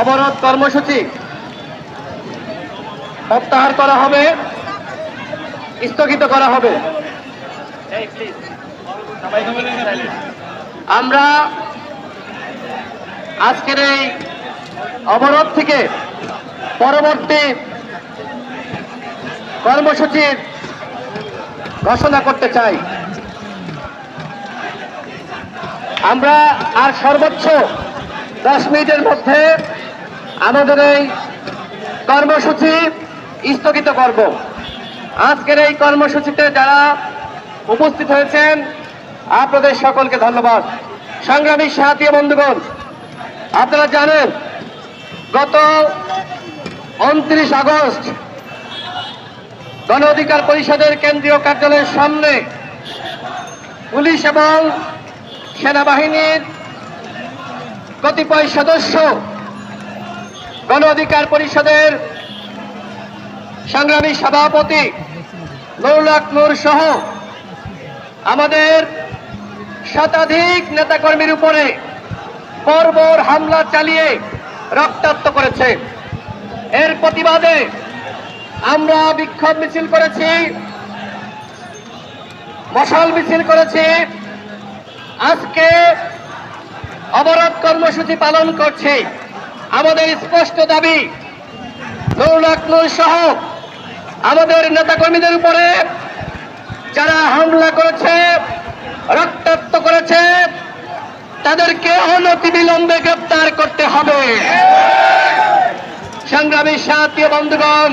অবরোধ কর্মসূচি প্রত্যাহার করা হবে, স্থগিত করা হবে। আমরা আজকের এই অবরোধ থেকে পরবর্তী কর্মসূচির ঘোষণা করতে চাই। আমরা আর সর্বোচ্চ দশ মিনিটের মধ্যে আমাদের এই কর্মসূচি স্থগিত করব। আজকের এই কর্মসূচিতে যারা উপস্থিত হয়েছেন, আপনাদের সকলকে ধন্যবাদ। সংগ্রামী সাথী বন্ধুগণ, আপনারা জানেন, গত উনত্রিশ আগস্ট গণ অধিকার পরিষদের কেন্দ্রীয় কার্যালয়ের সামনে পুলিশ এবং সেনাবাহিনীর কতিপয় সদস্য গণ অধিকার পরিষদের সংগ্রামী সভাপতি নুরুলাক নূর সহ আমাদের শতাধিক নেতাকর্মীর উপরে বর্বর হামলা চালিয়ে রক্তাক্ত করেছে। এর প্রতিবাদে আমরা বিক্ষোভ মিছিল করেছি, মশাল মিছিল করেছি। আজকে অবরোধ কর্মসূচি পালন করছি। আমাদের স্পষ্ট দাবি সহ আমাদের নেতাকর্মীদের উপরে যারা হামলা করেছে, রক্তাক্ত করেছে, তাদেরকে অনতি বিলম্বে গ্রেপ্তার করতে হবে। সংগ্রামী সাথীয় বন্ধুগণ,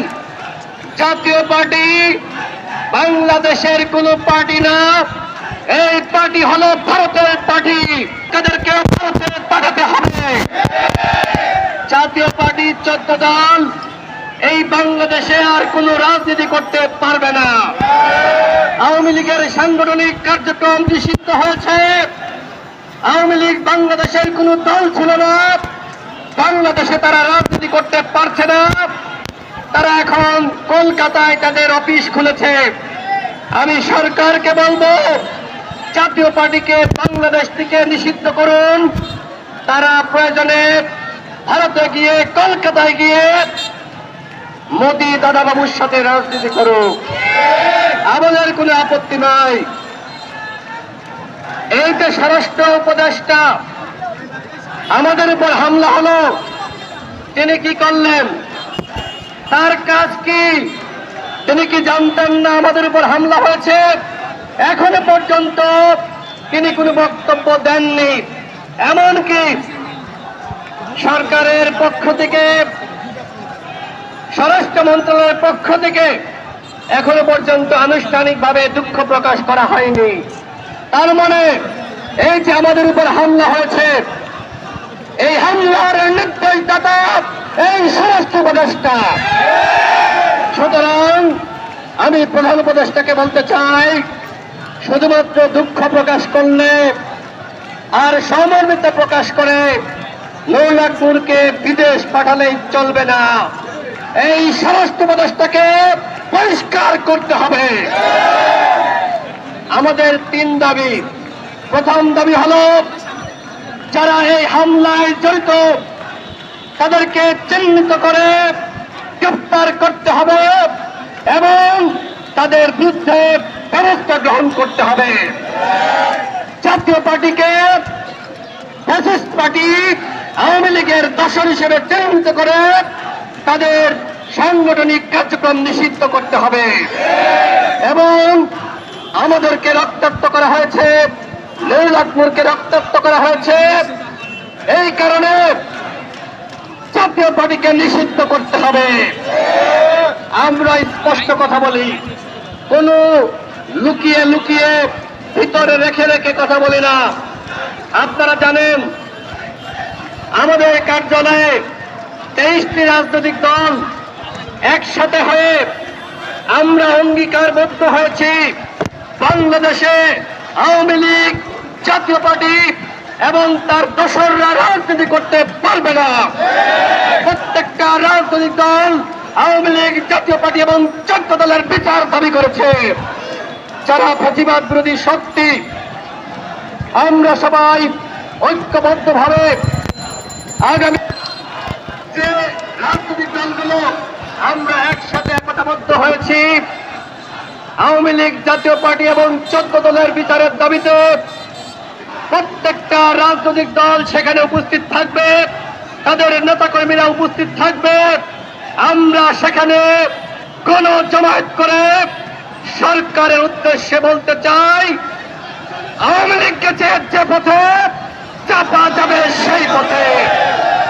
জাতীয় পার্টি বাংলাদেশের কোন পার্টি না, এই পার্টি হলো ভারতের পার্টি। তাদেরকে ভারতে পাঠাতে হবে জাতীয় পার্টি চোদ্দ দল এই বাংলাদেশে আর কোন রাজনীতি করতে পারবে না। আওয়ামী লীগের সাংগঠনিক কার্যক্রম নিষিদ্ধ হয়েছে। আওয়ামী লীগ বাংলাদেশের কোন দল ছিল না। বাংলাদেশে তারা রাজনীতি করতে পারছে না। তারা এখন কলকাতায় তাদের অফিস খুলেছে। আমি সরকারকে বলব, জাতীয় পার্টিকে বাংলাদেশ থেকে নিষিদ্ধ করুন। তারা প্রয়োজনে ভারতে গিয়ে, কলকাতায় গিয়ে মোদি দাদাবাবুর সাথে রাজনীতি করুক। আমাদের কোনো আপত্তি নাই। এই যে স্বরাষ্ট্র উপদেষ্টা, আমাদের উপর হামলা হলো। তিনি কি করলেন? তার কাজ কি? তিনি কি জানতেন না আমাদের উপর হামলা হয়েছে? এখনও পর্যন্ত তিনি কোনো বক্তব্য দেননি। এমনকি সরকারের পক্ষ থেকে, স্বরাষ্ট্র মন্ত্রণালয়ের পক্ষ থেকে এখনও পর্যন্ত আনুষ্ঠানিকভাবে দুঃখ প্রকাশ করা হয়নি। তার মানে এই যে আমাদের উপর হামলা হয়েছে, এই হামলার নির্দেশদাতা এই স্বরাষ্ট্র উপদেষ্টা। সুতরাং আমি প্রধান উপদেষ্টাকে বলতে চাই, শুধুমাত্র দুঃখ প্রকাশ করলে আর সমর্মিত প্রকাশ করে নৌলাখপুরকে বিদেশ পাঠালেই চলবে না। এই স্বরাষ্ট্র উপদেষ্টাকে পরিষ্কার করতে হবে। আমাদের তিন দাবি। প্রথম দাবি হলো, যারা এই হামলায় জড়িত, তাদেরকে চিহ্নিত করে গ্রেপ্তার করতে হবে এবং তাদের বিরুদ্ধে ব্যবস্থা গ্রহণ করতে হবে। জাতীয় পার্টিকে ফ্যাসিস্ট পার্টি আওয়ামী লীগের দশর হিসেবে চিহ্নিত করে তাদের সাংগঠনিক কার্যক্রম নিষিদ্ধ করতে হবে। এবং আমাদেরকে রক্তাক্ত করা হয়েছে লেলাকপুরকে রক্তাক্ত করা হয়েছে। এই কারণে জাতীয় পার্টিকে নিষিদ্ধ করতে হবে। আমরা স্পষ্ট কথা বলি, কোন লুকিয়ে লুকিয়ে ভিতরে রেখে রেখে কথা বলি না। আপনারা জানেন আমাদের কার্যালয়ে তেইশটি রাজনৈতিক দল একসাথে হয়ে আমরা অঙ্গীকারবদ্ধ হয়েছি। বাংলাদেশে আওয়ামী লীগ, জাতীয় পার্টি এবং তার দোসররা রাজনীতি করতে পারবে না। প্রত্যেকটা রাজনৈতিক দল আওয়ামী লীগ, জাতীয় পার্টি এবং চোদ্দ দলের বিচার দাবি করেছে। যারা প্রতিবাদ বিরোধী শক্তি, আমরা সবাই ঐক্যবদ্ধভাবে রাজনৈতিক দলগুলো আমরা একসাথে হয়েছি, আওয়ামী লীগ জাতীয় পার্টি এবং চোদ্দ দলের বিচারের দাবিতে প্রত্যেকটা রাজনৈতিক দল সেখানে উপস্থিত থাকবে, তাদের নেতাকর্মীরা উপস্থিত থাকবে। আমরা সেখানে কোন জমায়েত করে সরকারের উদ্দেশ্যে বলতে চাই, আওয়ামী লীগকে যে পথে চাপা যাবে সেই পথে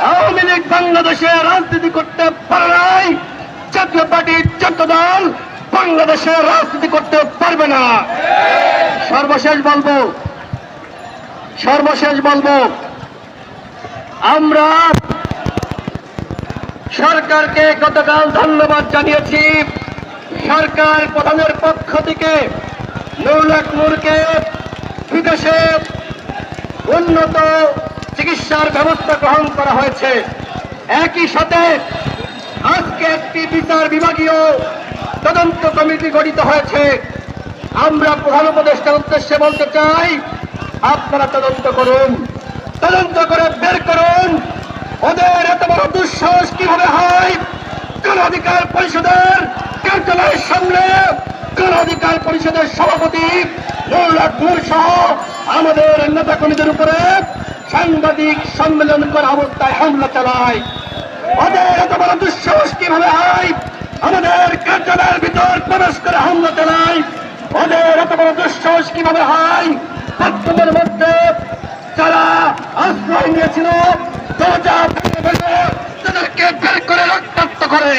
আওয়ামী লীগ বাংলাদেশে রাজনীতি করতে পারে নাই। জাতীয় পার্টির চোদ্দ দল বাংলাদেশে রাজনীতি করতে পারবে না। সর্বশেষ বলব সর্বশেষ বলব, আমরা সরকারকে গতকাল ধন্যবাদ জানিয়েছি। সরকার প্রধানের পক্ষ থেকে নৌলাখমুরকে বিদেশে উন্নত চিকিৎসার ব্যবস্থা গ্রহণ করা হয়েছে। একই সাথে আজকে একটি বিচার বিভাগীয় তদন্ত কমিটি গঠিত হয়েছে। আমরা প্রধান উপদেষ্টার উদ্দেশ্যে বলতে চাই, আপনারা তদন্ত করুন। তদন্ত করে বের করুন। ওদের এত বড় দুঃসাহস কীভাবে হয়? কোন অধিকার পরিষদের কার্যালয়ের সামনে, কোন অধিকার পরিষদের সভাপতি সহ আমাদের নেতা কর্মীদের উপরে সাংবাদিক সম্মেলন করা অবস্থায় হামলা চালায়। ওদের এত বড় দুঃসাহস কীভাবে হয়? আমাদের কার্যালয়ের ভিতর প্রবেশ করে হামলা চালায়। ওদের এত বড় দুঃসাহস কীভাবে হয়? মধ্যে যারা আশ্রয় নিয়েছিল, দরজা ভেঙে ভেঙে তাদেরকে বের করে রক্তাক্ত করে।